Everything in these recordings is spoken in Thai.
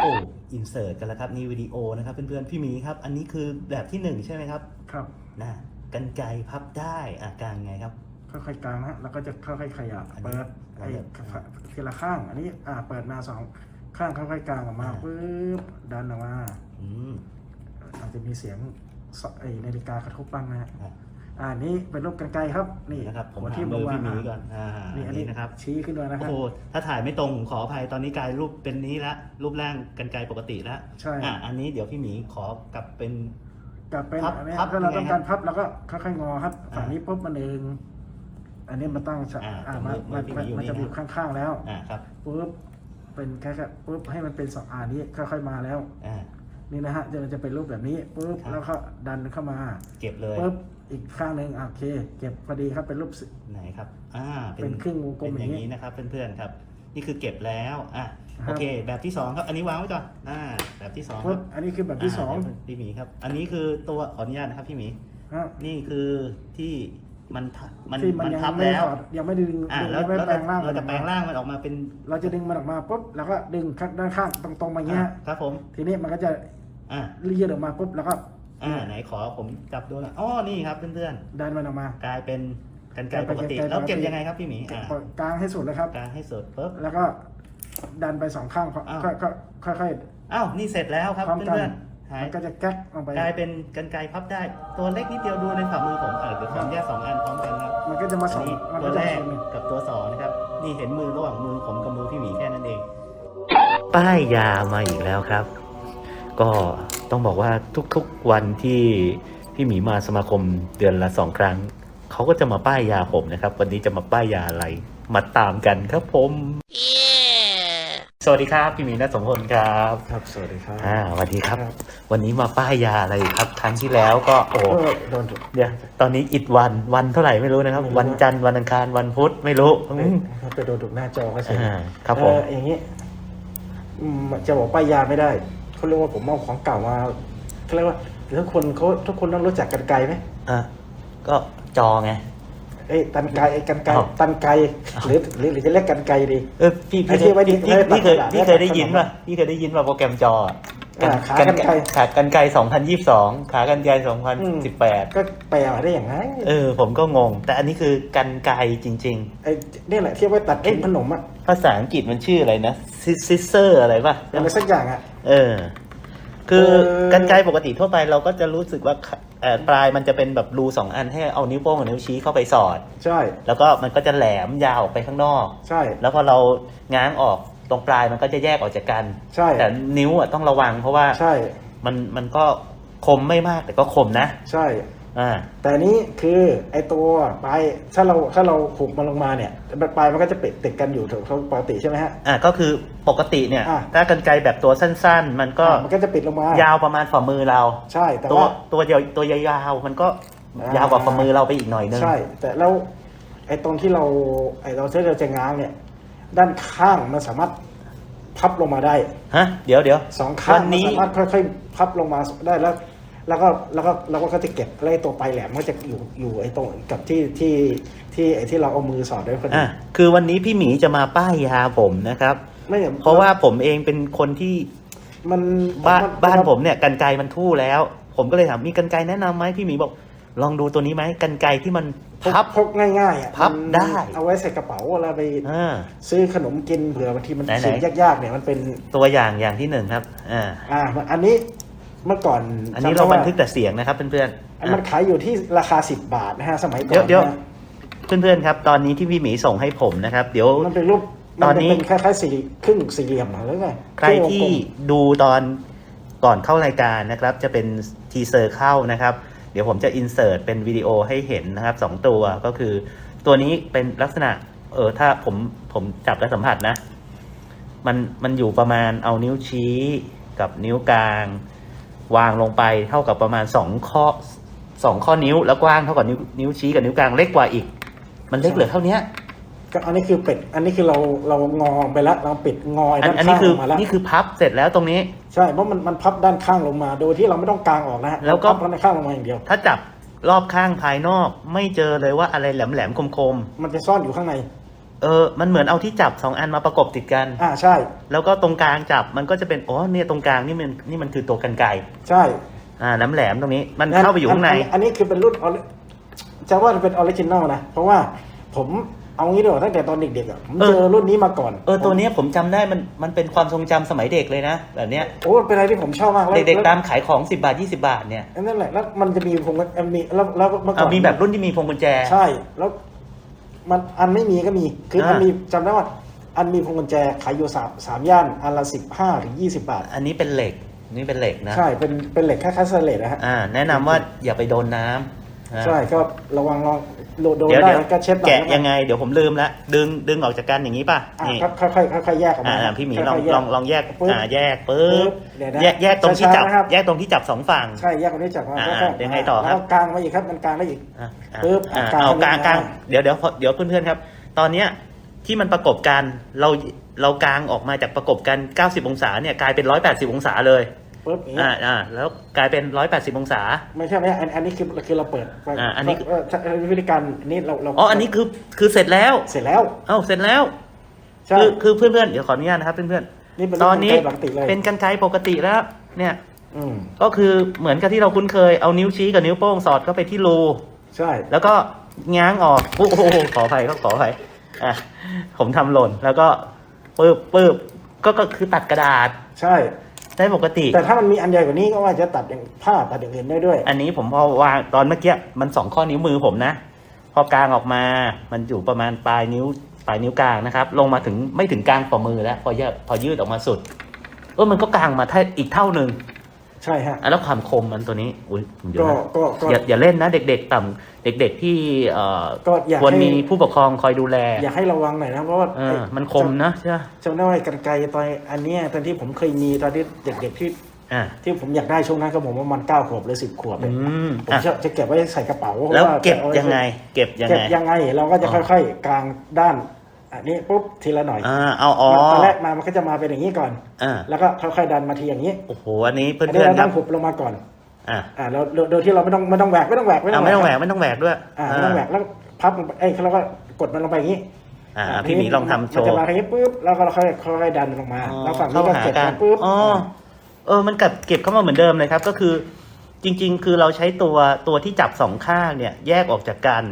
โอ้อินเสิร์ตกันแล้วครับนี่วิดีโอนะครับเพื่อนๆพี่หมีครับ อันนี้คือแบบที่หนึ่งใช่ไหมครับครับนะกันไกรพับได้อาการไงครับ ค่อยๆกลางนะแล้วก็จะค่อยๆขยับอันนี้เปิดไอ้เราจะทีละข้าง อันนี้อ่าเปิดมาสองข้างค่อยๆกลางออกมาอ่า ปึ๊บดันออกมาอืมอาจจะมีเสียงสไอ้นาฬิกากระทบบ้างนะฮะ อะ อ่านี่เป็นรูปกันไกลครับ นี่นะครับผมหัวหาที่มือพี่หมีวางก่อนอ่านี่อันนี้นะครับชี้ขึ้นมานะคโอ้รับ โหถ้าถ่ายไม่ตรงผมขออภัยตอนนี้กลายรูปเป็นนี้ละรูปร่างกันไกรปกติละใช่ อะอันนี้เดี๋ยวพี่หมีขอกลับเป็น กลับเป็นพับอันนี้พับถ้าเรายังไงต้องการพับแล้วก็ค่อยๆงอครับอ่าฝั่งนี้ปุ๊บมันเองอันนี้มันตั้งฉะอ่าอ่าผมมันมืมัอนพี่หมีอยู่มันนี่จะนะบีบข้างๆแล้วอ่าครับปุ๊บเป็นแค่แค่ปุ๊บให้มันเป็นสองอ่านี้ค่อยๆมาแล้ว อ่า นี่นะฮะจะจะเป็นรูปแบบนี้ปุ๊บครับ แล้วก็ดันเข้ามาเก็บเลยปุ๊บ อีกข้างหนึ่งอะโอเค เก็บพอดีครับเป็นรูปสิไหนครับ อ่าเป็นครึ่งวงกลมเป็นอย่างอย่างนี้ นี้นะครับเพื่อนๆครับ นี่คือเก็บแล้ว อะ ครับ โอเค แบบที่สองครับ อันนี้วางไว้ก่อน อ่า แบบที่สองคปุ๊รับบอันนี้คือแบบที่สองาเดี๋ยวพี่หมีครับ อันนี้คือตัวขออนุญาตนะครับพี่หมีฮะนี่คือที่มันทะมันที่มันมันยังพับไม่แล้ว ถอดยังไม่ดึงอ่าดึงแล้วยังไม่แล้วแปลงร่างเราจะแปลงร่างมันออกมาเป็นเราจะดึงมันออกมาปุ๊บแล้วก็ดึงข้างด้านข้างตรงๆมาอย่างเงี้ย อะครับผม ทีนี้มันก็จะอ่ายืดออกมาปุ๊บแล้วก็ อ่าไหนขอผมจับดูหนะอ๋อนี่ครับเพื่อนดันมันออกมาๆกลายเป็นกันไกรกลายปเป็นกติกรรไกรแล้วเก็บปกติยังไงครับพี่หมีอ่ากลางให้สุดเลยครับ กลางให้สุดปุ๊บ แล้วก็ดันไปสองข้างอ้าว ค่อยค่อยค่อยค่อย อ้าวนี่เสร็จแล้วครับพร้อมกัน เพื่อนๆหาย มันก็จะแก๊กออกไป กลายเป็นกันไกรพับได้ตัวเล็กนิดเดียวดูในฝ่ามือผมเออเดี๋ยวขออนุญาตสองอันพร้อมกันครับมันก็จะมาสอัอนงนี้มันตัก็วจะแรกชนกับตัวสองนะครับ นี่เห็นมือระหว่างมือผมกับมือพี่หมีแค่นั้นเอง ป้ายยามาอีกแล้วครับ ก็ ต้องบอกว่าทุกๆวันที่พี่หมีมาสมาคมเดือนละสองครั้ง เขาก็จะมาป้ายยาผมนะครับ วันนี้จะมาป้ายยาอะไร มาตามกันครับผมสวัสดีครับพี่หมีนัทสมพลครับครับ สวัสดีครับ อ่าสวัสดีครับวันนี้มาป้ายยาอะไรครับ ครั้งที่แล้วก็โอ้เออโดนถูกเดี๋ยวตอนนี้อิดวันวันเท่าไหร่ไม่รู้นะครับ ไม่รู้ วันจันทร์วันอังคารวันพุธไม่รู้อืมไปโดนถูกหน้าจอก็ใช่อ่าครับผม เอออย่างนี้อืมจะบอกป้ายยาไม่ได้ เขาเรียกว่าผมเอาของเก่ามาเขาเรียกว่าทุกคนเขาทุกคนต้องรู้จักกันไกลไหมอะก็จอไงเอ้ยตันไกลไอ้กันไกลอ้าวตันไกลหรือหรือหรือจะเรียกกันไกลดีเออพี่ไอ้พี่ที่ไว้พี่ที่พี่ไว้พี่เคยตัดกระดาษพี่เคยได้ยินตัดกระป่ะดาษพี่เคยได้ยินป่ะโปรแกรมจอ อะอ่าขากรรไกรขากรรไกรสองพันยี่สิบสองขากรรไกรสองพันสิบแปดก็แปลมาได้อย่างไรเออ ผมก็งง แต่อันนี้คือกันไกรจริงไอ้นี่แหละที่เอาไว้ตัดกินขนมอะๆภาษาอังกฤษมันชื่ออะไรนะซิสเซอร์อะไรป่ะอะไรสักอย่างอะ เออ คือเออกันไกรปกติทั่วไปเราก็จะรู้สึกว่าเอ่อปลายมันจะเป็นแบบรูสองอันให้เอานิ้วโป้งกับนิ้วชี้เข้าไปสอด ใช่ แล้วก็มันก็จะแหลมยาวออกไปข้างนอก ใช่ แล้วพอเราง้างออก ตรงปลายมันก็จะแยกออกจากกัน ใช่ แต่นิ้วอะต้องระวังเพราะว่าใช่ มันมันก็คมไม่มากแต่ก็คมนะ ใช่ อ่า แต่นี้คือไอ้ตัวปลายถ้าเราถ้าเราหุบมันลงมาเนี่ยปลายมันก็จะปิดติดกันอยู่ถูกปกติใช่ไหมฮะ อ่าก็คือปกติเนี่ย อะ ถ้ากันไกรแบบตัวสั้น ๆ มันก็อะมันก็จะปิดลงมายาวประมาณฝ่ามือเรา ใช่แต่ตัวว่า ตัวยาวตัวยาวๆมันก็อ่าย ยาวกว่าฝ่ามือเราไปอีกหน่อยนึง ใช่ แต่แล้วไอ้ตรงที่เราไอ้เราใช้เราจะง้างเนี่ย ด้านข้างมันสามารถพับลงมาได้ฮะเดี๋ยวเดี๋ยวสองข้างวันมันนี้สามารถค่อยๆพับลงมาได้แล้ว แล้วก็แล้วก็แล้วก็จะเก็บแล้วไอ้ตัวปลายแหลมมันก็จะอยู่อยู่ไอ้ตรงกับที่ที่ที่ไอ้ที่เราเอามือสอดได้พอดีอะคือวันนี้พี่หมีจะมาป้ายยาผมนะครับไม่เพราะว่าผมเองเป็นคนที่มันบ้านมับ้านผมเนี่ยกันไกรมันทู่แล้ว ผมก็เลยถามมีกันไกรแนะนำไหมพี่หมีบอก ลองดูตัวนี้ไหมกันไกรที่มันพกพับพกง่ายๆอะพับมันได้ เอาไว้ใส่กระเป๋าเวลาไปอ่า ซื้อขนมกินเผื่อบางทีมันไหนๆเขียนยากๆเนี่ยมันเป็น ตัวอย่างอย่างที่หนึ่งครับอ่าอ่า อันนี้เมื่อก่อนอันนี้จำได้เราบันว่าทึกแต่เสียงนะครับเพื่อนๆอันมันอะขายอยู่ที่ราคา 10 บาทนะฮะ สมัยก่อนเดี๋ยวเดี๋ยว นะเพื่อนๆครับตอนนี้ที่พี่หมีส่งให้ผมนะครับ เดี๋ยว มันเป็นรูปตอนนี้ มัเป็นคล้ายๆสี่ครึ่งสี่เหลี่ยมหรือไงใครที่ดูตอนก่อนเข้ารายการนะครับ จะเป็นทีเซอร์เข้านะครับ เดี๋ยวผมจะอินเสิร์ตเป็นวิดีโอให้เห็นนะครับสองตัวก็คือ ตัวนี้เป็นลักษณะ เออถ้าผมผมจับและสัมผัสนะ มันมันอยู่ประมาณเอานิ้วชี้กับนิ้วกลาง วางลงไปเท่ากับประมาณสองข้อสองข้อนิ้วแล้วกว้างเท่ากับนิ้วนิ้วชี้กับนิ้วกลางเล็กกว่าอีก มันเล็กเหลือเท่านี้ ก็อันนี้คือเป็ด อันนี้คือเราเรางอไปแล้วเราปิดงอยอันด้านอันข้านี้งคือลงมาแล้วนี่คือพับเสร็จแล้วตรงนี้ ใช่เพราะมันมันพับด้านข้างลงมา โดยที่เราไม่ต้องกางออกนะฮะแล้วก็ พับด้านข้างลงมาอย่างเดียว ถ้าจับรอบข้างภายนอก ไม่เจอเลยว่าอะไรแหลมแหลมๆคมคมมันจะซ่อนอยู่ข้างใน ๆเออมันเหมือนเอาที่จับสองอันมาประกบติดกัน อ่าใช่ แล้วก็ตรงกลางจับมันก็จะเป็นอ๋อเนี่ยตรงกลางนี่มันนี่มันคือตัวกันไกรใช่อ่าน้ำแหลมตรงนี้ มันเข้าไปอยู่ข้างในอัอันนี้คือเป็นรุ่น ori- จะว่าเป็นออริจินอลนะ เพราะว่าผม เอางี้ดีกว่าตั้งแต่ตอนเด็กๆอะผมเออเจอรุ่นนี้มาก่อน เออตัวเนี้ยผมจำได้มันมันเป็นความทรงจำสมัยเด็กเลยนะแบบเนี้ยโอ้เป็นอะไรที่ผมชอบมากแล้วเด็กๆแล้วตามขายของสิบาทยี่สิบาทเนี่ยนั่นแหละแล้วมันจะมีพวงมีแล้วแล้วเมื่อก่เอาอน มีแบบรุ่นที่มีพวงกุญแจ ใช่แล้วมันอันไม่มีก็มี คืออันอ่ามี มีจำได้ว่า อันมีพวงกุญแจขายอยู่สามสามย่านอันละสิบห้าถึงยี่สิบบาท อันนี้เป็นเหล็กนี่เป็นเหล็กนะ ใช่เป็นเป็นเหล็กคล้ายๆสเลตนะฮะ อ่า แนะนำว่าอย่าไปโดนน้ำอ่าใช่ก็ระวังลอง โดนโดนเดี๋ยวได้เดี๋ยวก็เช็ดหน่อยแกะแล้วกันยังไงเดี๋ยวผมลืมละดึงดึงออกจากกันอย่างนี้ป่ะอะนี่ค่อยค่อยค่อยๆแยกออกอ่ามาอ่าพี่หมีลองค่ยๆแยก ลองลองแยกปึ๊บอ่าแยกปึ๊บเดี๋ยวนะแยกแยกตรงที่จับ ช้าๆนะครับ แยกตรงที่จับสองฝั่ง ใช่แยกคนนี้จากมาอ่าค่อยๆเดี๋ยวไงต่อครับ แล้วกลางมาอีกครับมันกลางได้อีก อะอะปึ๊บอะกลางเอากลางให้มันกลางมาเดี๋ยวเดี๋ยวเดี๋ยวเพื่อนๆครับ ตอนเนี้ยที่มันประกบกันเราเรากลางออกมาจากประกบกัน 90 องศาเนี่ยกลายเป็น 180 องศาเลย ปึ๊บอย่างนี้อ่าอ่าแล้วกลายเป็น180องศา ไม่ใช่ไม่ใช่อันอันนี้คือคือเราเปิดไปอ่าอันนี้เใช่วิธีการนี้เราเราอ๋ออันนี้คือคือเสร็จแล้วเสร็จแล้วเอ้าเสร็จแล้วใช่คือคือเพื่อนๆเดี๋ยวขออนุญาตนะครับเพื่อนนี่เป็นๆตอนนี้ปกติเลยเป็นกันไกรปกติแล้ว เนี่ยอืมก็คือเหมือนกับที่เราคุ้นเคยเอานิ้วชี้กับนิ้วโป้งสอดเข้าไปที่รูใช่ แล้วก็ง้างออกโอ้โหขออภัยก็ขออภัยอะผมทำหล่นแล้วก็ปึ๊บปึ๊บก็ก็คือตัดกระดาษ ใช่ ได้ปกติ แต่ถ้ามันมีอันใหญ่กว่านี้ก็ว่าจะตัดอย่างผ้าตัดอย่างอื่นได้ด้วย อันนี้ผมพอวางตอนเมื่อกี้มันสองข้อนิ้วมือผมนะ พอกลางออกมามันอยู่ประมาณปลายนิ้วปลายนิ้วกลางนะครับ ลงมาถึงไม่ถึงกลางฝ่ามือแล้ว พอเยอะพอยืดออกมาสุดเออมันก็กลางมาถ้าอีกเท่าหนึ่ง ใช่ฮะอะแล้วความคมมันตัวนี้อุ้ยเดี๋ยวก็นะก็ก็ อย่าอย่าเล่นนะ เด็ก ๆ ต่ำเด็ก ๆ ที่เอ่อก็อยากควรให้ มีผู้ปกครองคอยดูแลอยากให้ระวังหน่อยนะ เพราะว่าเอไอ้อมันคมนะใช่ไหมจำได้ว่าไอ้กันไกรตอนอันเนี้ยตอนที่ผมเคยมีตอนที่เด็กๆที่อ่าที่ผมอยากได้ช่วงนั้นก็ผมว่ามันเก้าขวบหรือสิบขวบอืเนี่ยมผมอะจะจะเก็บไว้ใส่กระเป๋าแล้วพราะาเก็บจะอาว้ยังไง เก็บยังเก็บไง ยังไงเราก็จะอ๋อ ค่อย ๆ กลางด้าน อันนี้ปุ๊บทีละหน่อยอ่าเอาอ๋อตอนแรกมามันก็จะมาเป็นอย่างนี้ก่อนอ่าแล้วก็ค่อยๆดันมาทีอย่างนี้โอ้โหอันนี้เพื่อันนี้อนเราๆคต้รัอบงหุบลงมาก่อนอ่าอ่าแล้วโดยโดยที่เราไม่ต้องไม่ต้องแหวกไม่ต้องแหวกอ่าไม่ต้องแหวกไม่ต้องแหวกด้วยอ่าไม่ต้องแหวกแล้วพับลงไปเอ้ยแล้วก็กดมันลงไปอย่างนี้อ่าอ่าพี่หมีลองทำโชมันว์จะมาทางนี้ปุ๊บแล้วก็เราค่อยค่อยๆดันลงมาอ๋อแล้วฝั่งนี้เข้าก็หาเก็บกัมานปุ๊บอ๋อเออมันกับเก็บเข้ามาเหมือนเดิมเลยครับ ก็คือ จริง ๆ คือเราใช้ตัวตัวที่จับสองข้างเนี่ย แยกออกจากกัน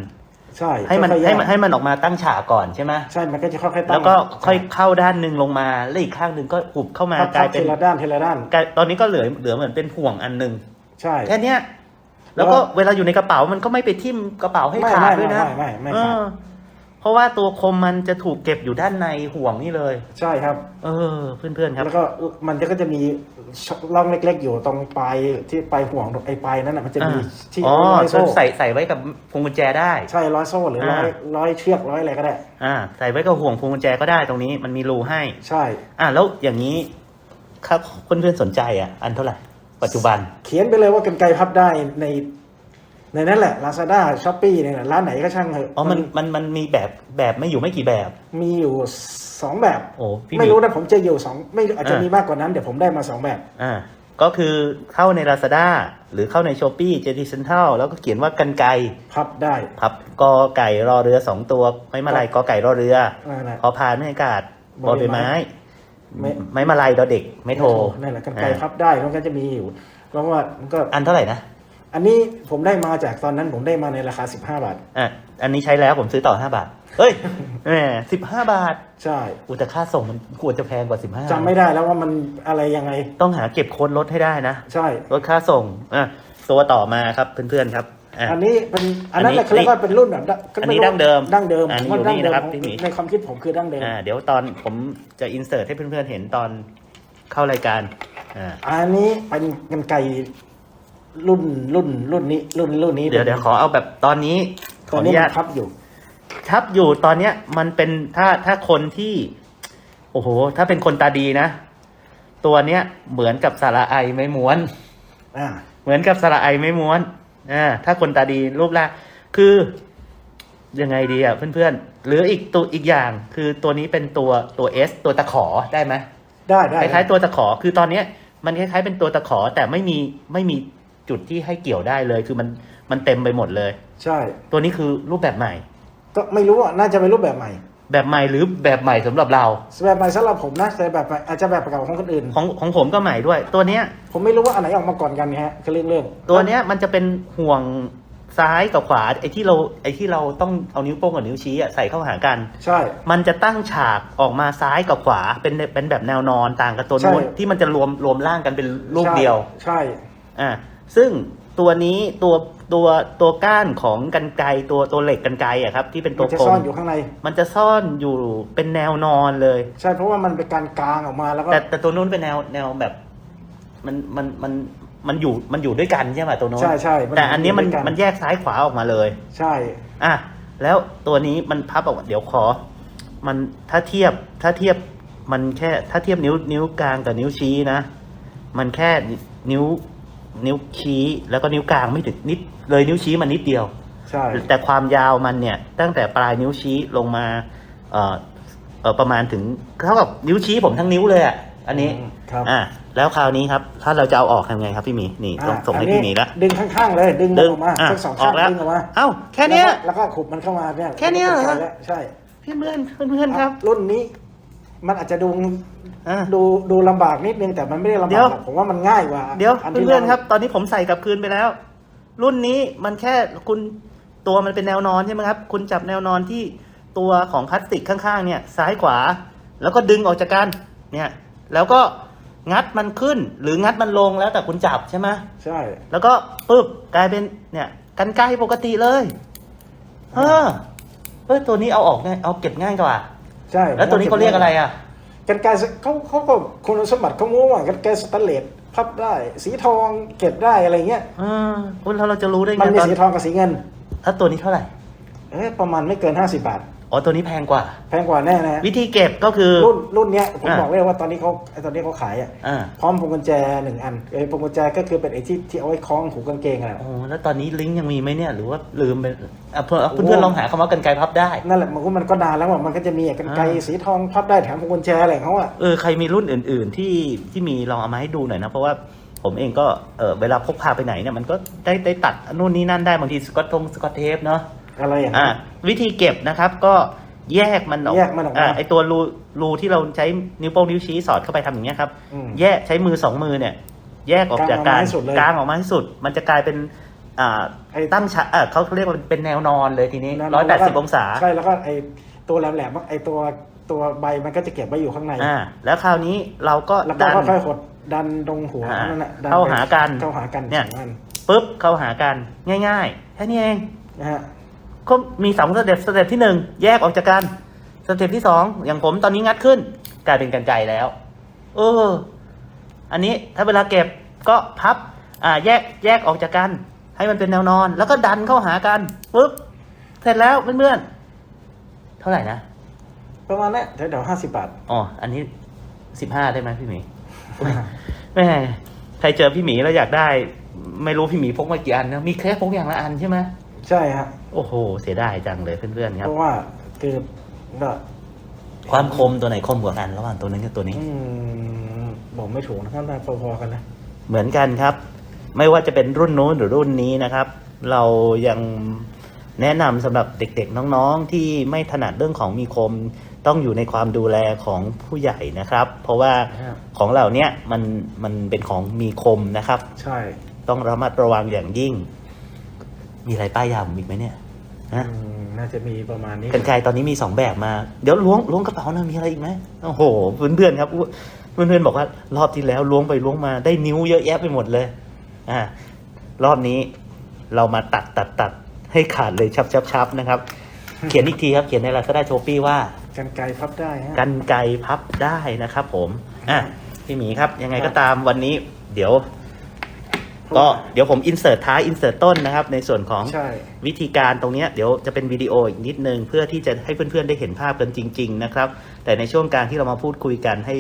ใช่ให้มันค่อยๆแยให้กมันให้มันออกมาตั้งฉากก่อนใช่ไหมใช่มันก็จะค่อยๆตั้งแล้วก็ค่อยเข้าด้านหนึ่งลงมาแล้วอีกข้างหนึ่งก็หุบเข้ามาพับกลายเป็นทีละด้านทีละด้านกลายตอนนี้ก็เหลือเหลือเหมือนเป็นห่วงอันหนึ่งใช่แค่เนี้ยแล้วก็เวลาอยู่ในกระเป๋ามันก็ไม่ไปทิ่มกระเป๋าให้ไม่ขาดไม่ด้วยนะไม่ไม่ไม่เอขาดอเพ ราะว่าตัวคมมันจะถูกเก็บอยู่ด้านในห่วงนี่เลย ใช่ครับ เออ เพื่อนๆครับ แล้วก็มันก็จะมีร่องเล็ก ๆ อยู่ตรงปลายที่ปลายห่วงไอ้ปลายนั้นน่ะมันจะมีอ่าที่อ๋อร้อยโซ่ใส่ใส่ไว้กับพวงกุญแจได้ ใช่ร้อยโซ่หรือร้อยอ่าร้อยเชือกร้อยอะไรก็ได้ อ่า ใส่ไว้กับห่วงพวงกุญแจก็ได้ตรงนี้มันมีรูให้ ใช่ อ่าแล้วอย่างนี้ครับเพื่อนๆสนใจอะ อันเท่าไหร่ปัจจุบัน เขียนไปเลยว่ากันไกรพับได้ใน ในนั้นแหละ Lazada s h o p e e เนี่ยแหละร้านไหนก็ช่างเถอะอ๋อมันมันมันมีแบบแบบไม่อยู่ไม่กี่แบบ มีอยู่สองแบบโอ้พี่หไม่รู้นะผมเจออยู่สองไม่อาจจะอ่ามีมีมากกว่านั้นเดี๋ยวผมได้มาสองแบบอ่าก็คือเข้าใน Lazada หรือเข้าใน s h o p e e JD Central แล้วก็เขียนว่ากันไกรพับได้พับกอไก่รอเรือสองตัว ไม่มาลายกอไก่รอเรือนั่นแหละพอพานไม่ให้กาดบอใบไม้ ไม่ไม่มาลายดอเด็ก ไม่โทรนั่นแหละกันไกรอ่าพับได้มันก็จะมีอยู่เพราะว่ามันก็อันเท่าไหร่นะ อันนี้ผมได้มาจากตอนนั้นผมได้มาในราคา 15 บาท อะอันนี้ใช้แล้วผมซื้อต่อห้าบาท เฮ้ยแหมสิบห้าบาท ใช่อุยแต่ค่าส่งมันควรจะแพงกว่าสิบห้าจำไม่ได้แล้วว่ามันอะไรยังไง ต้องหาเก็บโค้ดลดให้ได้นะใช่ ลดค่าส่งอะตัวต่อมาครับเพื่อนๆครับอะ อันนี้เป็นอันนั้นแหละอันนี้เขาเรียกว่าเป็นรุ่นแบบดั้อันนี้ดั้งเดิมดั้งเดิมอันนี้ว่าอยู่ดั้นี่งเดิมนะครับของพี่หมี ในความคิดผมคือดั้งเดิม อ่าเดี๋ยวตอนผมจะอินเสิร์ตให้เพื่อนๆเห็นตอนเข้ารายการอ่า อันนี้เป็นกันไก รรุ่นรุ่นรุ่นนี้ รุ่นรุ่นนี้เดี๋ยวเดี๋ยวขอเอาแบบตอนนี้ขตออนอนุนี้ญามัตนทับอยู่ ทับอยู่ตอนเนี้ย มันเป็นถ้าถ้าคนที่ โอ้โห ถ้าเป็นคนตาดีนะ ตัวเนี้ยเหมือนกับสาระไอไม่ม้วน อ่า เหมือนกับสระไอไม่ม้วน อ่า ถ้าคนตาดีรูปร่างคือ ยังไงดีอะเพื่อนๆ หรืออีกตัวอีกอย่าง คือตัวนี้เป็นตัวตัวเอสตัวตะขอได้ไหมได้ได้คล้ายๆตัวตะขอ คือตอนเนี้ย มันคล้ายๆเป็นตัวตะขอแต่ไม่มีไม่มี จุดที่ให้เกี่ยวได้เลย คือมันมันเต็มไปหมดเลย ใช่ ตัวนี้คือรูปแบบใหม่ ก็ไม่รู้อะน่าจะเป็นรูปแบบใหม่ แบบใหม่หรือแบบใหม่สำหรับเรา แบบใหม่สำหรับผมนะแต่แบบใหม่อาจจะแบบเก่าของคนอื่น ของของผมก็ใหม่ด้วย ตัวเนี้ย ผมไม่รู้ว่าอันไหนออกมาก่อนกันเนี่ยฮะคือเรื่องเรื่องตัวเนี้ยมันจะเป็นห่วงซ้ายกับขวาไอ้ที่เราไอ้ที่เราต้องเอานิ้วโป้งกับนิ้วชี้อะใส่เข้าหากัน ใช่ มันจะตั้งฉากออกมาซ้ายกับขวาเป็นเป็นแบบแนวนอนต่างกับตัวนู้นใช่ ที่มันจะรวมรวมร่างกันเป็นรูปเดียว ใช่ อ่า ซึ่งตัวนี้ตัวตัวตัวก้านของกันไกรตัวตัวเหล็กกันไกรอะครับ ที่เป็นใช่ตัวมันจะกลซ่อนมอยู่ข้างใน มันจะซ่อนอยู่เป็นแนวนอนเลย ใช่เพราะว่ามันเป็นการกางออกมาแล้วก็แต่แต่ตัวนู้นเป็นแนวแนวแบบ มันมันมันมันอยู่มันอยู่ด้วยกันใช่ไหมตัวนู้นใช่ใช่แต่อันนี้มันยู่ด้วยกัมันแยกซ้ายขวาออกมาเลย ใช่ อะแล้วตัวนี้มันพับออกมาเดี๋ยวขอ มันถ้าเทียบถ้าเทียบมันแค่ถ้าเทียบนิ้วนิ้วกลางกับนิ้วชี้นะ มันแค่นิ้ว นิ้วชี้แล้วก็นิ้วกลางไม่ถึงนิดเลยนิ้วชี้มันนิดเดียว ใช่แต่ความยาวมันเนี่ยตั้งแต่ปลายนิ้วชี้ลงมาเอ่อเออประมาณถึงเท่ากับนิ้วชี้ผมทั้งนิ้วเลยอะอันนี้อืมครับอะแล้วคราวนี้ครับ ถ้าเราจะเอาออกทำไงครับพี่หมีนี่ต้องส่งให้พี่หมีละดึงข้างๆเลยดึงมันดึงออกมาอะทั้งสองอข้าองกแล้วดึงออกมาเอ้าแค่เนี้ยแล้วก็แล้วก็ขุบมันเข้ามาเนี่ยแค่เนี้ยเหรอแล้วก็แล้วใช่เพื่อนเพื่อนเพื่อนเพื่อนครับ รุ่นนี้มันอาจจะดู อะ ดูดูลำบากนิดนึงแต่มันไม่ได้ลำเดี๋บากยวหรอกผมว่ามันง่ายกว่าเดี๋ยวที่เพื่อนๆครับตอนนี้ผมใส่กลับคืนไปแล้ว รุ่นนี้มันแค่คุณตัวมันเป็นแนวนอนใช่ไหมครับ คุณจับแนวนอนที่ตัวของพลาสติกข้างๆเนี่ย ซ้ายขวา แล้วก็ดึงออกจากกันเนี่ยแล้วก็งัดมันขึ้นหรืองัดมันลงแล้วแต่คุณจับใช่ไหมใช่ แล้วก็ปึ๊บกลายเป็นเนี่ยกันไกรปกติเลยเออเออตัวนี้เอาออกง่ายเอาเก็บง่ายกว่า ใช่แล้วตัวนี้เขาเรียกอะไรอะ กันไกรเขาเขาก็คุณสมบัติเขาโม้ว่ากันไกรสแตนเลสพับได้ สีทองเก็บได้อะไรเงี้ยเออคุณเราเราจะรู้ได้ไงมันมีตอนสีทองกับสีเงินแล้วตัวนี้เท่าไหร่เอ๊ะประมาณไม่เกิน50บาท อ๋อตัวนี้แพงกว่า แพงกว่าแน่นะฮะวิธีเก็บก็คือ รุ่นรุ่นเนี้ยผมอ่า บอกเลยว่าตอนนี้เขาไอ้ตอนนี้เขาขายอะอ่าพร้อมพวงกุญแจหนึ่งอันไอ้พวงกุญแจก็คือเป็นไอ้ที่ที่เอาไว้คล้องหูกางเกงอะไรโอ้แล้วตอนนี้ลิงก์ยังมีไหมเนี่ย หรือว่าลืมไปอะเพื่อนโอ้เพื่อนๆลองหาคำว่ากันไกรพับได้ นั่นแหละมันก็มันก็นานแล้วอะมันก็จะมีไอ้กันไกรอ่า สีทองพับได้แถมพวงกุญแจอะไรของเขาอะ เออใครมีรุ่นอื่น ๆ ที่ที่มีลองเอามาให้ดูหน่อยนะเพราะว่าผมเองก็เออเวลาพกพาไปไหนเนี่ยมันก็ได้ได้ตัดนู่นนี่นั่นได้บางทีสกอตทงสกอตเทปเนาะ อะไรอย่างอ่าเงี้ย วิธีเก็บนะครับ ก็แยกมันออกแยกมันออกมาไอตัวรูรูที่เราใช้นิ้วโป้งนิ้วชี้สอดเข้าไปทำอย่างเงี้ยครับ อืมแยกใช้มือสองมือเนี่ย แยกออกจากกางออกกามารให้สุดเลยกลางออกมาให้สุด มันจะกลายเป็นอ่าไอ้ ตั้งฉากเออเขาเรียกว่าเป็นแนวนอนเลยทีนี้ร้อยแปดสิบองศาใช่แล้วก็ไอ้ตัวแหลมๆไอ้ตัวตัวใบมันก็จะเก็บไว้อยู่ข้างใน อ่าแล้วคราวนี้เราก็แล้วก็ดัน ค่อยๆหดดันตรงหัวอ่านั่นแหละดันเข้าหากันเข้าหากันเนี่ยสองอันปุ๊บเข้าหากันง่าย ๆ แค่นี้เองนะฮะ ก็มีสองสเต็ปสเต็ปที่หนึ่งแยกออกจากกันสเต็ปที่สองอย่างผมตอนนี้งัดขึ้น กลายเป็นกันไกรแล้ว เออ อันนี้ถ้าเวลาเก็บก็พับ อ่า แยกแยกออกจากกัน ให้มันเป็นแนวนอน แล้วก็ดันเข้าหากันปุ๊บเสร็จแล้วเพื่อนๆเท่าไหร่นะประมาณนั้นเดี๋ยวห้าสิบบาทอ๋ออันนี้สิบห้าได้ไหมพี่หมีแม่ใครเจอพี่หมีแล้วอยากได้ ไม่รู้พี่หมีพกมากี่อันนะมีแค่พกอย่างละอันใช่ไหมใช่ฮะ โอ้โห เสียดายจังเลยเพื่อนๆครัเพบราะว่าคือก็ความคมตัวไหนคมกว่ากันระหว่างตัวนั้นกับตัวนี้ อืมบอกไม่ถูกนะครับพอๆกันนะ เหมือนกันครับ ไม่ว่าจะเป็นรุ่นนู้นหรือรุ่นนี้นะครับ เรายังแนะนำสำหรับเด็กๆน้องๆ ที่ไม่ถนัดเรื่องของมีคมต้องอยู่ในความดูแลของผู้ใหญ่นะครับ เพราะว่าครับ ของเหล่าเนี้ยมันมันเป็นของมีคมนะครับ ใช่ ต้องระมัดระวังอย่างยิ่ง มีอะไรป้ายยาผมอีกไหมเนี่ยฮะอืมน่าจะมีประมาณนี้กันไกรตอนนี้มีสองแบบมา เดี๋ยวล้วงล้วงกระเป๋าหนะมีอะไรอีกไหมโอ้โหเพื่อนๆครับเพื่อนๆบอกว่ารอบที่แล้วล้วงไปล้วงมาได้นิ้วเยอะแยะไปหมดเลย อ่ารอบนี้เรามาตัดตัดตัดให้ขาดเลยชับชับชับนะครับ เขียนอีกทีครับเขียนในลาซาด้าโชปี้ว่า กันไกรพับได้ฮะ กันไกรพับได้นะครับผม อะ พี่หมีครับ ยังไงก็ตามวันนี้ เดี๋ยว ก็เดี๋ยวผมอินเสิร์ตท้ายอินเสิร์ตต้นนะครับ ในส่วนของใช่วิธีการตรงเนี้ยเดี๋ยวจะเป็นวิดีโออีกนิดนึง เพื่อที่จะให้เพื่อนๆได้เห็นภาพกันจริง ๆ นะครับ แต่ในช่วงการที่เรามาพูดคุยกันให้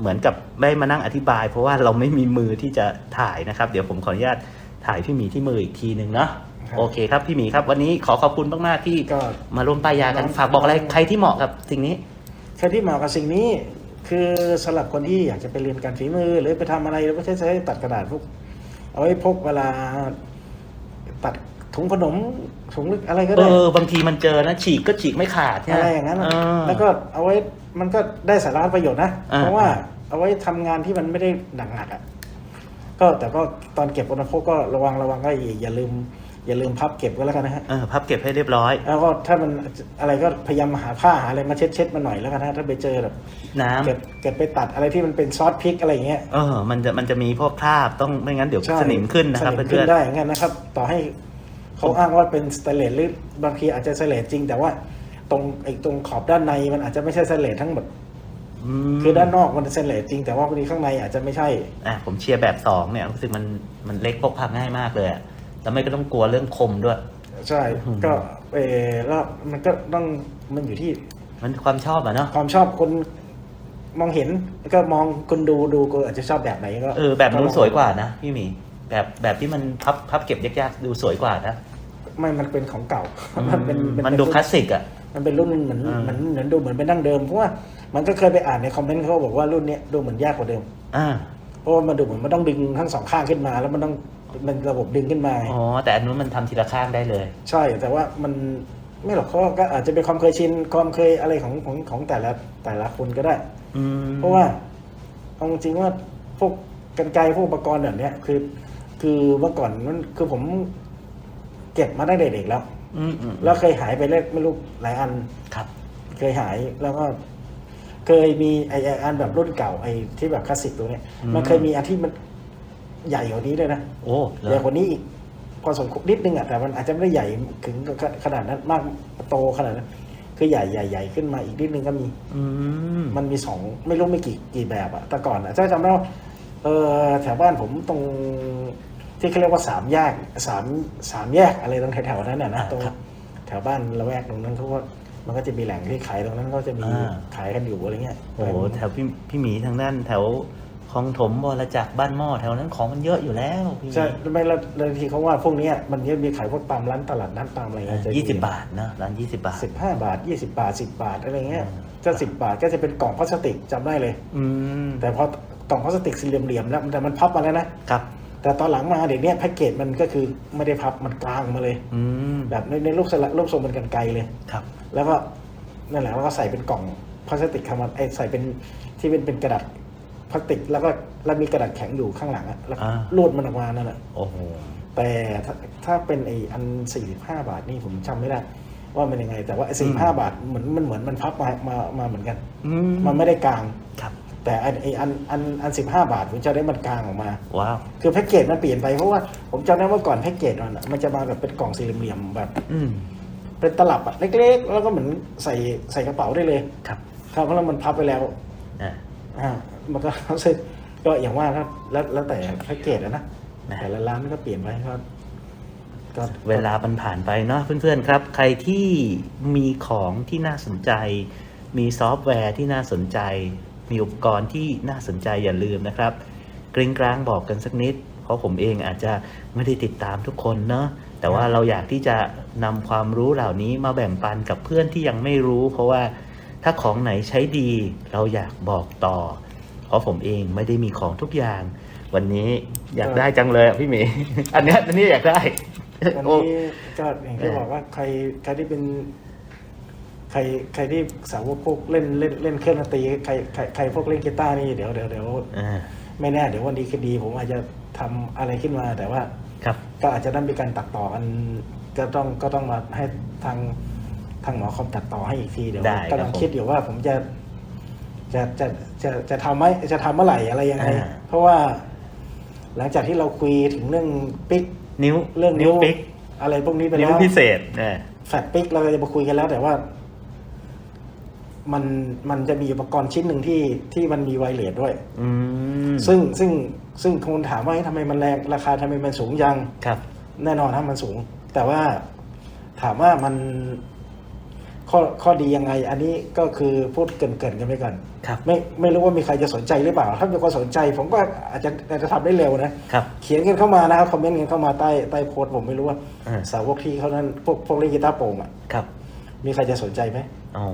เหมือนกับไม่มานั่งอธิบาย เพราะว่าเราไม่มีมือที่จะถ่ายนะครับ เดี๋ยวผมขออนุญาตถ่ายพี่หมีที่มืออีกทีหนึ่งเนาะครับโอเคครับพี่หมีครับวันนี้ขอขอบคุณมากๆที่ก็มาร่วมป้ายยากันน้องฝากบอกอะไรใครที่เหมาะกับสิ่งนี้ใครที่เหมาะกับสิ่งนี้ คือสำหรับคนที่อยากจะไปเรียนการฝีมือ หรือไปทำอะไรหรือไม่ใช่ใช้ตัดกระดาษพวก เอาไว้พกเวลาตัดถูถุงขนมถุงอะไรก็เอได้ อบางทีมันเจอนะฉีกก็ฉีกไม่ขาดใช่ไหมอะไรอย่างนั้นอะเออ แล้วก็เอาไว้มันก็ได้สาระประโยชน์นะ อ่า เพราะว่าเอาไว้ทำงานที่มันไม่ได้หนักหนักๆอะ ก็แต่ก็ตอนเก็บอุณหภูมิก็ระวังระวังก็อย่าอย่าลืม อย่าลืมพับเก็บก็แล้วกันนะฮะเออพับเก็บให้เรียบร้อย แล้วก็ถ้ามันอะไรก็พยายามหาผ้าหาอะไรมาเช็ดเช็ดมาหน่อยแล้วกันนะถ้าไปเจอแบบน้ำเกิดเกิดไปตัดอะไรที่มันเป็นซอสพริกอะไรอย่างเงี้ยเออมันจะมันจะมีพวกคราบต้องไม่งั้นเดี๋ยวสนิมขึ้นนะครับสนิมเพื่ขึ้อนนได้อย่างนั้นนะครับ ต่อให้เขาอ้างว่าเป็นสเตนเลสหรือบางทีอาจจะสเตนเลสจริง แต่ว่าตรงไอ้ตรงขอบด้านในมันอาจจะไม่ใช่สเตนเลสทั้งหมดๆมคือด้านนอกมันสเตนเลสจริงแต่ว่าบางทีข้างในอาจจะไม่ใช่ อะผมเชียร์แบบสองเนี่ยรู้สึกมันมันเล็กพกพาง่ายมากเลยอะ แล้วไม่ก็ต้องกลัวเรื่องคมด้วย ใช่อืมก็เออแล้วมันก็ต้องมันอยู่ที่มันความชอบอะเนาะความชอบคนมองเห็นแล้วก็มองคนดูดูก็อาจจะชอบแบบไหนก็เออแบบนู้นก็ลองสวยกว่านะพี่หมีแบบแบบที่มันพับพับเก็บยากๆดูสวยกว่านะไม่มันเป็นของเก่าอืมมันเป็นมันดูคลาสสิกอะมันเป็นรุ่นเหมือนอ่าเหมือนเหมือนดูเหมือนเป็นดั้งเดิมเพราะว่ามันก็เคยไปอ่านในคอมเมนต์เขาบอกว่ารุ่นเนี้ยดูเหมือนยากกว่าเดิม อ่าเพราะว่ามันดูเหมือนมันต้องดึงทั้งสองข้างขึ้นมา แล้วมันต้อง มันระบบดึงขึ้นมา อ๋อ แต่อันนู้นมันทำทีละข้างได้เลย ใช่ แต่ว่ามันไม่หรอกเขาก็อาจจะเป็นความเคยชิน ความเคยอะไรของของของแต่ละแต่ละคนก็ได้ อืมเพราะว่าเอาจริงๆว่าพวกกันไกรพวกอุปกรณ์แบบเนี้ยคือ คือเมื่อก่อนมันคือผมเก็บมาตั้งแต่เด็กแล้วอืมอืมแล้วเคยหายไปเล็กไม่รู้หลายอันครับ เคยหายแล้วก็ เคยมีไอไอ้อันแบบรุ่นเก่าไอ้ที่แบบคลาสสิกตัวเนี้ยอืมมันเคยมีอันที่มัน ใหญ่กว่านี้ด้วยนะโอ้เหรใหญ่อกว่านี้อีกพอสมควรนิดนึงอะแต่มันอาจจะไม่ได้ใหญ่ถึงขนาดนั้นมากโตขนาดนั้นคือใหญ่ใหญ่ใหญ่ขึ้นมาอีกนิดนึงก็มี อืมมันมีสองไม่รู้ไม่กี่กี่แบบอะแต่ก่อนอะถ้าจำได้ว่าเออแถวบ้านผมตรง ที่เขาเรียกว่าสามแยกสามสามแยกอะไรตรงแถวๆนั้นน่ะนะตรงแถวบ้านละแวกตรงนั้นเขาก็มันก็จะมีแหล่งที่ขายตรงนั้นก็จะมีขายกันอยู่อะไรเงี้ยโอ้โหแถวพี่พี่หมีทางด้านแถว คลองถมบรจักรบ้านหม้อแถวนั้นของมันเยอะอยู่แล้วพี่หมีใช่ไม่แล้วแล้วทีเขาว่าพวกเนี้ยมันจะมีขายพวกตามร้านตลาดนัดตามอะไรเงี้ยจะยี่สิบบาทนะร้านยี่สิบบาทสิบห้าบาทยี่สิบาทสิบบาทอะไรเงี้ยอืมจะสิบบาทก็จะเป็นกล่องพลาสติกจำได้เลย อืมแต่พอกล่องพลาสติกสี่เหลี่ยมๆแล้วแต่มันพับมาแล้วนะครับแต่ตอนหลังมาเดี๋ยวนี้แพ็กเกจมันก็คือไม่ได้พับมันกลางมาเลยอืมแบบในในรูปสลัดรูปทรงเป็นกันไกลเลยครับ แล้วก็นั่นแหละแล้วก็ใส่เป็นกล่องพลาสติกทำมาไอยใส่เป็นที่เป็นเป็นกระดาษ พลาสติกแล้วก็แล้วมีกระดาษแข็งอยู่ข้างหลังอะแล้วก็อ่า รูดมันออกมานั่นแหละโอ้โห แต่ถ้าถ้าเป็นไออันสี่สิบห้าบาทนี่ผมจำไม่ได้ ว่ามันยังไง แต่ว่าไอสี่ห้าบาทเหมือนมันเหมือนมันพับมามามาเหมือนกัน อืมมันไม่ได้กลาง ครับ แต่อันไออันอันอันสิบห้าบาทผมจะได้มันกลางออกมา ว้าว คือแพ็กเกจมันเปลี่ยนไปเพราะว่าผมจำได้ว่าก่อนแพ็กเกจมันอะมันจะมาแบบเป็นกล่องสี่เหลี่ยมๆแบบ อืมเป็นตลับอะเล็กๆ แล้วก็เหมือนใส่ใส่กระเป๋าได้เลย ครับ ครับเพราะแล้วมันพับไปแล้ว อ่า อ่ามันก็รู้สึกก็อย่างว่าแล้วแล้วแต่แพ็กเกจนะนะแต่ละร้านก็เปลี่ยนไปก็ก็เวลามันผ่านไปเนาะเพื่อนๆครับ ใครที่มีของที่น่าสนใจ มีซอฟต์แวร์ที่น่าสนใจ มีอุปกรณ์ที่น่าสนใจอย่าลืมนะครับกริ้งกลางบอกกันสักนิด เพราะผมเองอาจจะไม่ได้ติดตามทุกคนเนาะแต่ว่าเราอยากที่จะนำความรู้เหล่านี้มาแบ่งปันกับเพื่อนที่ยังไม่รู้ เพราะว่า ถ้าของไหนใช้ดี เราอยากบอกต่อ เพราะผมเองไม่ได้มีของทุกอย่าง วันนี้อยากได้จังเลยอะพี่หมี อันเนี้ยอันนี้อยากได้อันโอ้นี้ก็อย่างที่บอกว่าใครใครที่เป็น ใครใครที่สาวกพวกเล่นเล่นเล่นเครื่องดนตรีใครใครใครพวกเล่นกีตาร์นี่เดี๋ยวเดี๋ยวเดี๋ยวอ่าไม่แน่เดี๋ยววันดีคดีผมอาจจะทำอะไรขึ้นมาแต่ว่าครับ ก็อาจจะต้องมีการตัดต่อกันก็ต้องก็ต้องมาให้ทาง ทางหมอคอมตัดต่อให้อีกทีเดี๋ยวได้ครับกำลังผมคิดอยู่ว่าผมจะจะจะจะจะทำไหมจะทำเมื่อไหร่อะไรยังไงอ่า เพราะว่า หลังจากที่เราคุยถึงเรื่องปิ๊กนิ้วเรื่องนิ้วปิกอะไรพวกนี้ไปนิ้แล้ววพิเศษเออ แฟลตปิ๊กเราจะมาคุยกันแล้ว แต่ว่า มันมันจะมีอุปกรณ์ชิ้นหนึ่งที่ที่มันมีไวเลสด้วย อืมซึ่งซึ่งซึ่งคนถามว่าเฮ้ยทำไมมันแรงราคาทำไมมันสูงยัง ครับ แน่นอนนะมันสูง แต่ว่าถามว่ามัน ข้อข้อดียังไง อันนี้ก็คือพูดเกรินเกินๆกันไปก่อนครับ ไม่ไม่รู้ว่ามีใครจะสนใจหรือเปล่า ถ้ามีคนสนใจ ผมก็อาจจะอาจจะทำได้เร็วนะครับ เขียนกันเข้ามานะครับคอมเมนต์กันเข้ามาใต้ใต้โพสต์ผมไม่รู้ว่าอ่า สาวกที่เขานั้นพวกพวกเล่นกีตาร์โปร่งอะครับมีใครจะสนใจไหมอ๋อ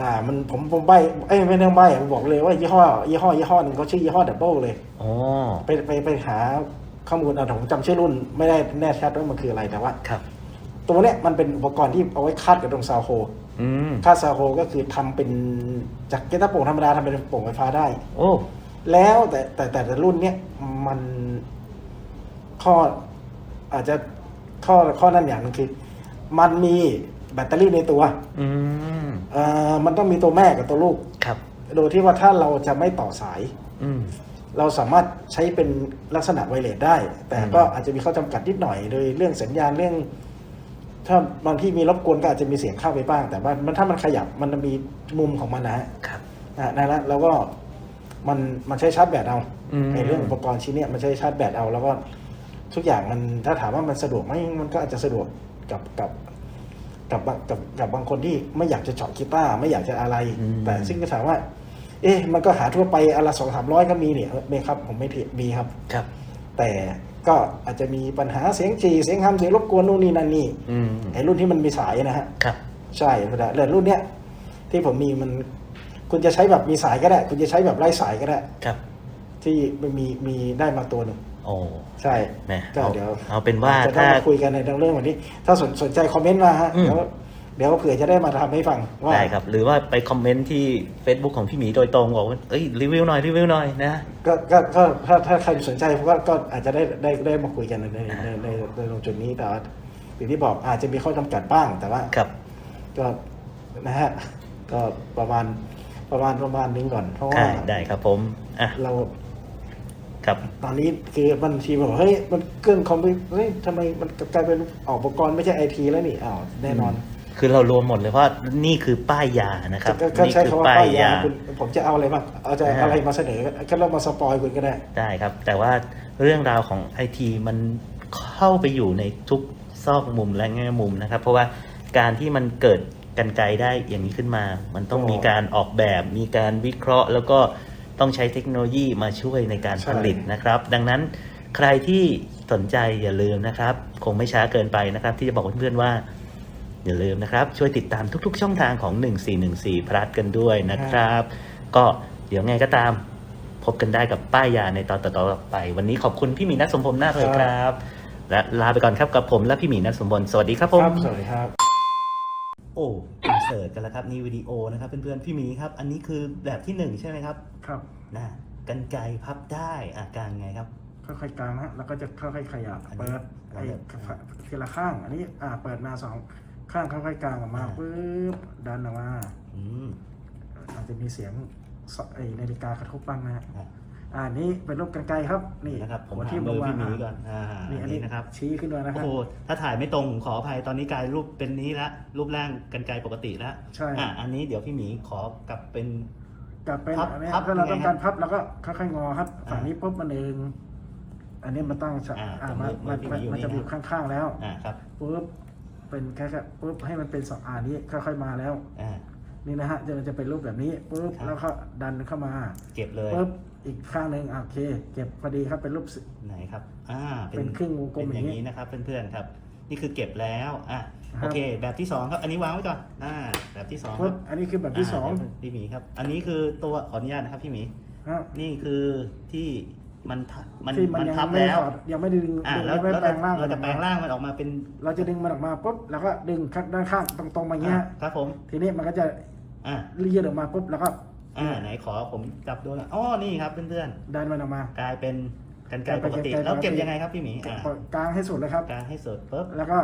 อ่า มันผมผมใบเอ้ยไม่ต้องใบผมบอกเลยว่ายี่ห้อยี่ห้อยี่ห้อหนึ่งเขาชื่อยี่ห้อดับเบิลเลย อ๋อไปไปไปหาข้อมูลเอาแต่ผมจำชื่อรุ่นไม่ได้แน่ชัดว่ามันคืออะไรแต่ว่า ครับ ตัวเนี้ยมันเป็นอุปกรณ์ที่เอาไว้คาดกับตรงซาวโฮอืมคาดซาวโฮก็คือทำเป็นจากกีตาร์โปร่งธรรมดาทำเป็นโปร่งไฟฟ้าได้ โอ้ แล้วแต่แต่แต่แต่รุ่นเนี้ยมันข้ออาจจะข้อข้อนั่นอย่างหนึงคือ มันมีแบตเตอรี่ในตัวอืม เอ่อมันต้องมีตัวแม่กับตัวลูก ครับ โดยที่ว่าถ้าเราจะไม่ต่อสาย อืม เราสามารถใช้เป็นลักษณะไวเลสได้ แต่อืมก็อาจจะมีข้อจำกัดนิดหน่อย โดยเรื่องสัญญาณเรื่อง ถ้าบางที่มีรบกวนก็อาจจะมีเสียงเข้าไปบ้าง แต่ว่ามันถ้ามันขยับมันจะมีมุมของมันนะฮะครับอะนั่นแหละแล้วก็มันมันใช้ชาร์จแบตเอาอืมในเรื่องอุปกรณ์ชิ้นเนี้ยมันใช้ชาร์จแบตเอา แล้วก็ทุกอย่างมันถ้าถามว่ามันสะดวกไหมมันก็อาจจะสะดวกกับกับกับกับกับบางคนที่ไม่อยากจะเจาะกีตาร์ไม่อยากจะอะไรอืมแต่ซึ่งก็ถามว่า เอ๊ะมันก็หาทั่วไปอนละสองสามร้อยก็มีเนี่ยไม่ครับ ผมไม่ถือมีครับครับ แต่ ก็อาจจะมีปัญหาเสียงจีเสียงฮัมเสียงรบกวนนู่นนี่นั่นนี่อืมไอ้รุ่นที่มันมีสายนะฮะครับใช่แต่รุ่นเนี้ยที่ผมมีมัน คุณจะใช้แบบมีสายก็ได้ คุณจะใช้แบบไร้สายก็ได้ครับ ที่มันมีมีได้มาตัวหนึ่งโอ้ใช่แหมก็เอาเดี๋ยวเอาเป็นว่าจะต้อถ้างมาคุยกันในเรื่องวันนี้ ถ้าสนสนใจคอมเมนต์มาฮะอืมเดี๋ยว เดี๋ยวเผื่อจะได้มาทำให้ฟังว่าได้ครับ หรือว่าไปคอมเมนต์ที่ Facebook ของพี่หมีโดยตรงบอกว่าเอ้ยรีวิวหน่อยรีวิวหน่อยนะก็ก็ก็ถ้าถ้าใครสนใจก็ก็อาจจะได้ได้ได้มาคุยกันในในในในในตรงจุดนี้แต่ว่าอย่างที่บอกอาจจะมีข้อจำกัดบ้างแต่ว่าครับ ก็นะฮะก็ประมาณประมาณประมาณนึงก่อน เพราะว่าได้ได้ครับผมอะเราครับตอนนี้คือบางทีบอกเฮ้ยมันเครื่องคอมพิวเฮ้ยทำไมมันกลายเป็นออกอุปกรณ์ไม่ใช่ไอทีแล้วนี่อ้าวแน่นอน คือเรารวมหมดเลยเพราะนี่คือป้ายยานะครับก็ก็นี่ใช้คือคำว่าป้าป้ายยยายาคุณผมจะเอาอะไรบ้างเอาจะอ่าอะไรมาเสนอก็เรามาสปอยคุณก็ได้ได้ครับ แต่ว่าเรื่องราวของไอทีมันเข้าไปอยู่ในทุกซอกมุมและแง่มุมนะครับ เพราะว่าการที่มันเกิดกันไกลได้อย่างนี้ขึ้นมา มันต้องอ๋อมีการออกแบบ มีการวิเคราะห์ แล้วก็ต้องใช้เทคโนโลยีมาช่วยในการใช่ผลิตนะครับ ดังนั้นใครที่สนใจอย่าลืมนะครับ คงไม่ช้าเกินไปนะครับ ที่จะบอกเพื่อนๆว่า อย่าลืมนะครับ ช่วยติดตามทุกๆ ช่องทางของ 1414พลัดกันด้วยนะครับ ก็เดี๋ยวไงก็ตามพบกันได้กับป้ายยาในตอนต่อๆไป วันนี้ขอบคุณพี่หมีนัทสมพลมากเลยครับ และลาไปก่อนครับกับผมและพี่หมีนัทสมพลสวัสดีครับผมครับสวัสดีครับ โอ้อินเสิร์ตกันแล้วครับนี่วิดีโอนะครับเพื่อนๆพี่หมีครับ อันนี้คือแบบที่หนึ่งใช่ไหมครับ ครับนะกันไกรพับได้อาการไงครับค่อยๆกลางนะแล้วก็จะค่อยๆขยับอันนี้เปิดไอ้ครับทีละข้าง อันนี้อ่าเปิดมาสอง ข้างค่อยๆกลางออกมาอ่าปึ๊บดันออกมาอืมอาจจะมีเสียงสไอ้นาฬิกากระทบบ้างนะฮะอะอ่านี้เป็นรูปกันไกลครับ นี่นะครับผมหัวหาที่เบอร์วางพี่หมีก่อนอ่านี่อันนี้นะครับ ชี้ขึ้นมานะคโอ้รับ โห ถ้าถ่ายไม่ตรงผมขออภัย ตอนนี้กลายรูปเป็นนี้ละ รูปร่างกันไกลปกติแล้วใช่ อะอันนี้เดี๋ยวพี่หมีขอกลับเป็น กลับเป็นพับอันนี้พับถ้าเรายังไงต้องการพับแล้วก็ค่อยๆงอครับอ่าฝั่งนี้ปุ๊บมันเองอันนี้มันตั้งฉะอ่าอ่ามืมันอมันมือพี่หมีอยู่มันนี่จะนะบีบข้างๆแล้วอ่าครับ ปุ๊บ เป็นแค่ๆปุ๊บให้มันเป็นสองอ่านี้ค่อยๆมาแล้ว อ่า นี่นะฮะจะมันจะเป็นรูปแบบนี้ปุ๊บครับ แล้วก็ดันเข้ามาเก็บเลยปุ๊บอีกข้างหนึ่งอะโอเค เก็บพอดีครับเป็นรูปสิไหนครับ อ่าเป็นครึ่งวงกลมเป็นอย่างอย่างนี้นี้นะครับเพื่อนๆครับ นี่คือเก็บแล้วอะครับ โอเค แบบที่สองครับ อันนี้วางไว้ก่อนอ่า แบบที่สองคปุ๊รับบอันนี้คือแบบที่สองาเดี๋ยวพี่หมีครับ อันนี้คือตัวขออนุญาตนะครับพี่หมี ฮะนี่คือที่ มันทับมันที่มันมันยังทับไม่แล้ว ถอดยังไม่ดึงอ่าดึงแล้วไม่แล้วแปลงร่างเราจะมันแปลงร่างมันออกมาเป็นเราจะดึงมันออกมาปุ๊บแล้วก็ดึงข้างด้านข้างตรงๆมาอย่างเงี้ย อะครับผม ทีนี้มันก็จะอ่ายืดออกมาปุ๊บแล้วก็อ่าไหนขอผมจับดูหนะอ๋อนี่ครับเพื่อนดันมันออกมา ๆกลายเป็นกันไกรกลายเป็ปนกติ กรรไกรแล้วเก็บปกติยังไงครับพี่หมีอ่ากลางให้สุดเลยครับกลางให้สุดปุ๊บ แล้วก็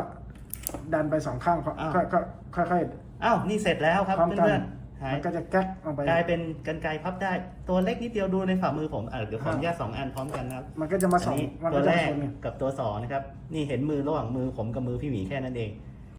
ดันไปสองข้างพออ้าวค่อยค่อยค่อยค่อย อ้าวนี่เสร็จแล้วครับพร้อมกัน เพื่อนๆ หายมันก็จะแก๊กออกไป กลายเป็นกันไกรพับได้ ตัวเล็กนิดเดียวดูในฝ่ามือผมอ่าเดี๋ยวขออนุญาตสองอันพร้อมกันนะครับมันก็จะมาสอัอนงนี้มันตัก็วจะแรมากชนกันกับตัวสองนะครับ นี่เห็นมือระหว่างมือผมกับมือพี่หมีแค่นั้นเอง